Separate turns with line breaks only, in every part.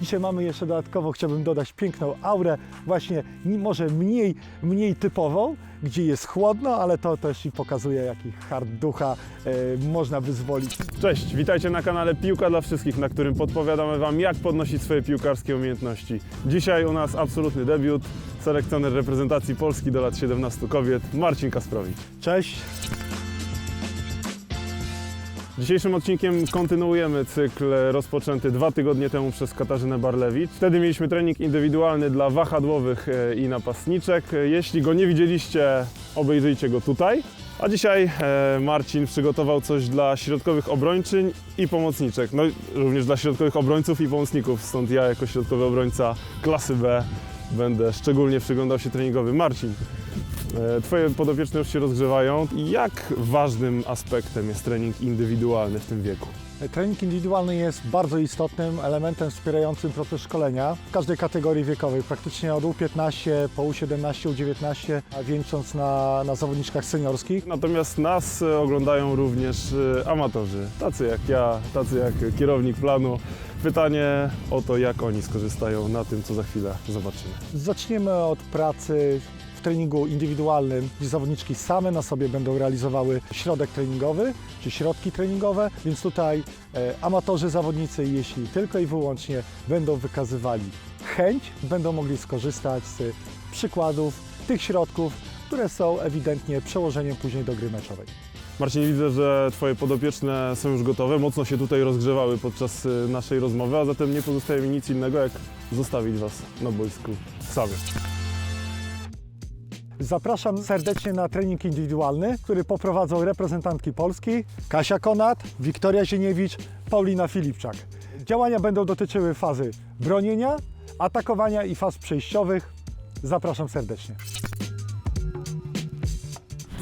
Dzisiaj mamy jeszcze dodatkowo, chciałbym dodać piękną aurę, właśnie ni- może mniej, mniej typową, gdzie jest chłodno, ale to też i pokazuje, jaki hard ducha e, można wyzwolić.
Cześć, witajcie na kanale Piłka dla Wszystkich, na którym podpowiadamy Wam, jak podnosić swoje piłkarskie umiejętności. Dzisiaj u nas absolutny debiut, selekcjoner reprezentacji Polski do lat 17 kobiet, Marcin Kasprowicz.
Cześć!
Dzisiejszym odcinkiem kontynuujemy cykl rozpoczęty dwa tygodnie temu przez Katarzynę Barlewicz. Wtedy mieliśmy trening indywidualny dla wahadłowych e, i napastniczek. E, Jeśli go nie widzieliście, obejrzyjcie go tutaj. A dzisiaj e, Marcin przygotował coś dla środkowych obrończyń i pomocniczek. No również dla środkowych obrońców i pomocników, stąd ja jako środkowy obrońca klasy B będę szczególnie przyglądał się treningowy. Marcin, Twoje podopieczne już się rozgrzewają. Jak ważnym aspektem jest trening indywidualny w tym wieku?
Trening indywidualny jest bardzo istotnym elementem wspierającym proces szkolenia w każdej kategorii wiekowej, praktycznie od U15 po U17, U19, a wieńcząc na, na zawodniczkach seniorskich.
Natomiast nas e, oglądają również e, amatorzy, tacy jak ja, tacy jak kierownik planu. Pytanie o to, jak oni skorzystają na tym, co za chwilę zobaczymy.
Zaczniemy od pracy w treningu indywidualnym, gdzie zawodniczki same na sobie będą realizowały środek treningowy, czy środki treningowe, więc tutaj e, amatorzy zawodnicy, jeśli tylko i wyłącznie będą wykazywali chęć, będą mogli skorzystać z przykładów tych środków, które są ewidentnie przełożeniem później do gry meczowej.
Marcin, widzę, że Twoje podopieczne są już gotowe, mocno się tutaj rozgrzewały podczas e, naszej rozmowy, a zatem nie pozostaje mi nic innego, jak zostawić Was na boisku samych.
Zapraszam serdecznie na trening indywidualny, który poprowadzą reprezentantki Polski Kasia Konat, Wiktoria Zieniewicz, Paulina Filipczak. Działania będą dotyczyły fazy bronienia, atakowania i faz przejściowych. Zapraszam serdecznie.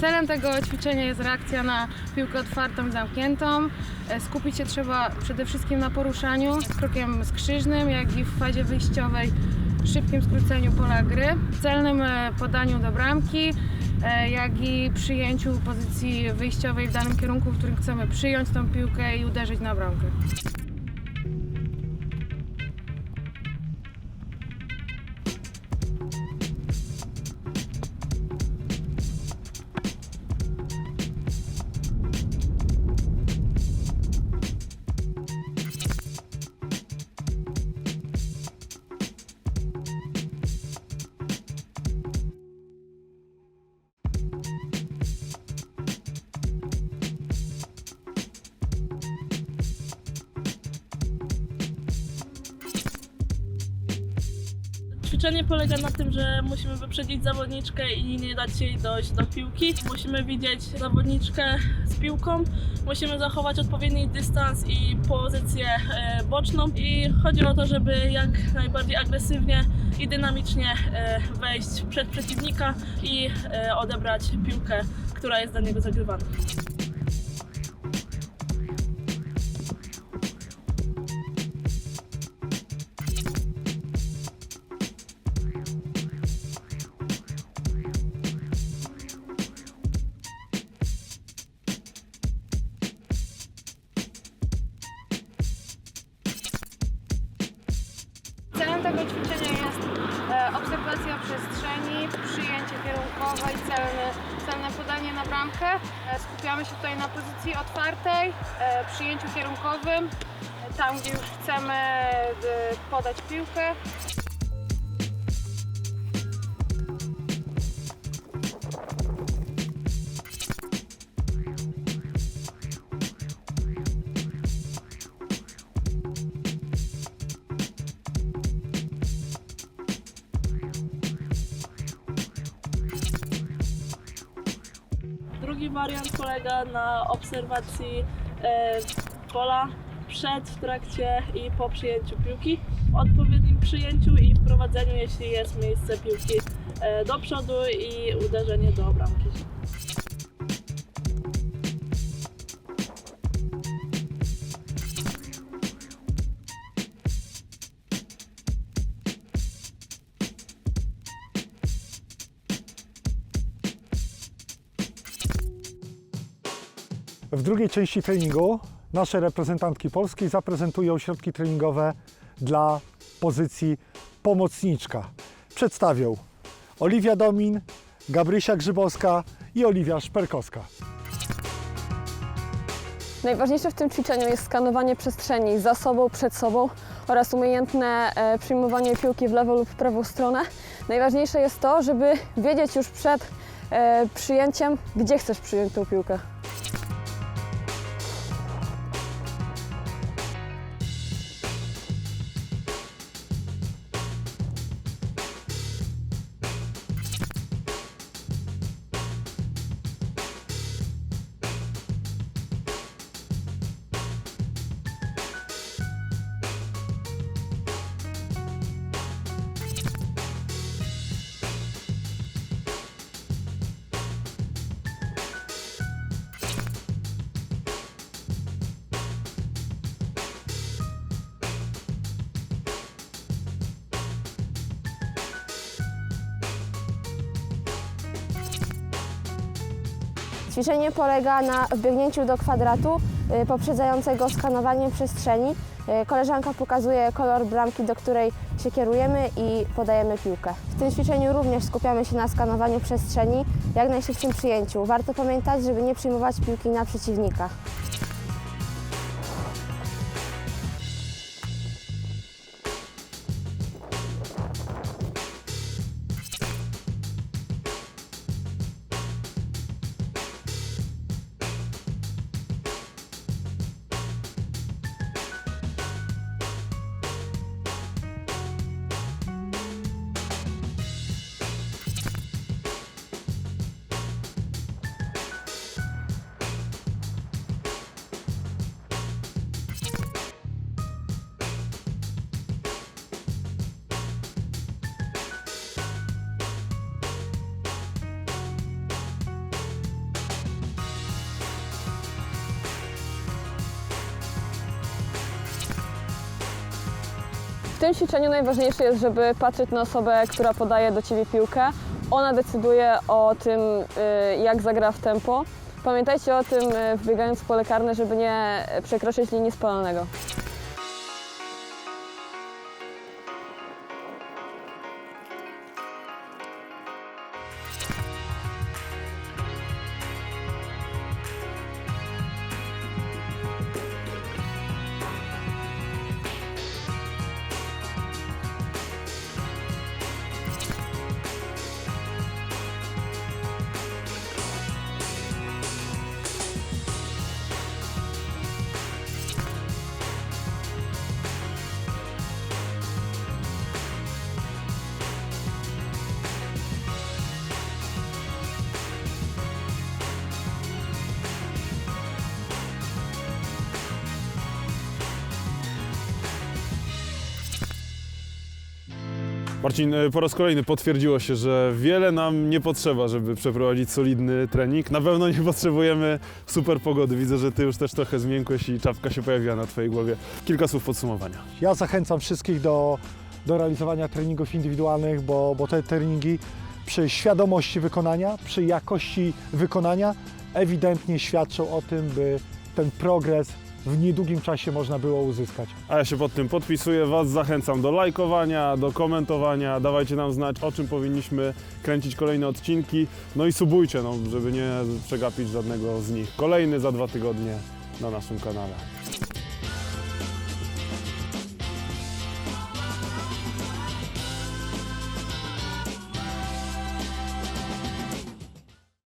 Celem tego ćwiczenia jest reakcja na piłkę otwartą i zamkniętą. E, Skupić się trzeba przede wszystkim na poruszaniu krokiem skrzyżnym, jak i w fazie wyjściowej szybkim skróceniu pola gry, celnym e, podaniu do bramki, e, jak i przyjęciu pozycji wyjściowej w danym kierunku, w którym chcemy przyjąć tą piłkę i uderzyć na bramkę.
Ćwiczenie polega na tym, że musimy wyprzedzić zawodniczkę i nie dać jej dojść do piłki. Musimy widzieć zawodniczkę z piłką, musimy zachować odpowiedni dystans i pozycję e, boczną i chodzi o to, żeby jak najbardziej agresywnie i dynamicznie e, wejść przed przeciwnika i e, odebrać piłkę, która jest dla niego zagrywana.
Ćwiczenia jest e, obserwacja przestrzeni, przyjęcie kierunkowe i celne, celne podanie na bramkę. E, skupiamy się tutaj na pozycji otwartej, e, przyjęciu kierunkowym, tam gdzie już chcemy podać piłkę.
Drugi wariant polega na obserwacji e, pola przed, w trakcie i po przyjęciu piłki, odpowiednim przyjęciu i wprowadzeniu, jeśli jest miejsce piłki e, do przodu i uderzenie do bramki.
W drugiej części treningu nasze reprezentantki Polski zaprezentują środki treningowe dla pozycji pomocniczka. Przedstawią Oliwia Domin, Gabrysia Grzybowska i Oliwia Szperkowska.
Najważniejsze w tym ćwiczeniu jest skanowanie przestrzeni za sobą, przed sobą oraz umiejętne e, przyjmowanie piłki w lewą lub w prawą stronę. Najważniejsze jest to, żeby wiedzieć już przed e, przyjęciem, gdzie chcesz przyjąć tą piłkę.
Ćwiczenie polega na wbiegnięciu do kwadratu y, poprzedzającego skanowanie przestrzeni. Y, Koleżanka pokazuje kolor bramki, do której się kierujemy i podajemy piłkę. W tym ćwiczeniu również skupiamy się na skanowaniu przestrzeni, jak najszybszym przyjęciu. Warto pamiętać, żeby nie przyjmować piłki na przeciwnika.
Tym ćwiczeniu najważniejsze jest, żeby patrzeć na osobę, która podaje do Ciebie piłkę. Ona decyduje o tym, y, jak zagra w tempo. Pamiętajcie o tym, y, wbiegając w pole karne, żeby nie przekroczyć linii spalonego.
Marcin, e, po raz kolejny potwierdziło się, że wiele nam nie potrzeba, żeby przeprowadzić solidny trening. Na pewno nie potrzebujemy super pogody. Widzę, że ty już też trochę zmiękłeś i czapka się pojawiła na twojej głowie. Kilka słów podsumowania.
Ja zachęcam wszystkich do, do realizowania treningów indywidualnych, bo, bo te treningi przy świadomości wykonania, przy jakości wykonania ewidentnie świadczą o tym, by ten progres w niedługim czasie można było uzyskać.
A ja się pod tym podpisuję. Was zachęcam do lajkowania, do komentowania. Dawajcie nam znać, o czym powinniśmy kręcić kolejne odcinki. No i subujcie, no, żeby nie przegapić żadnego z nich. Kolejny za dwa tygodnie na naszym kanale.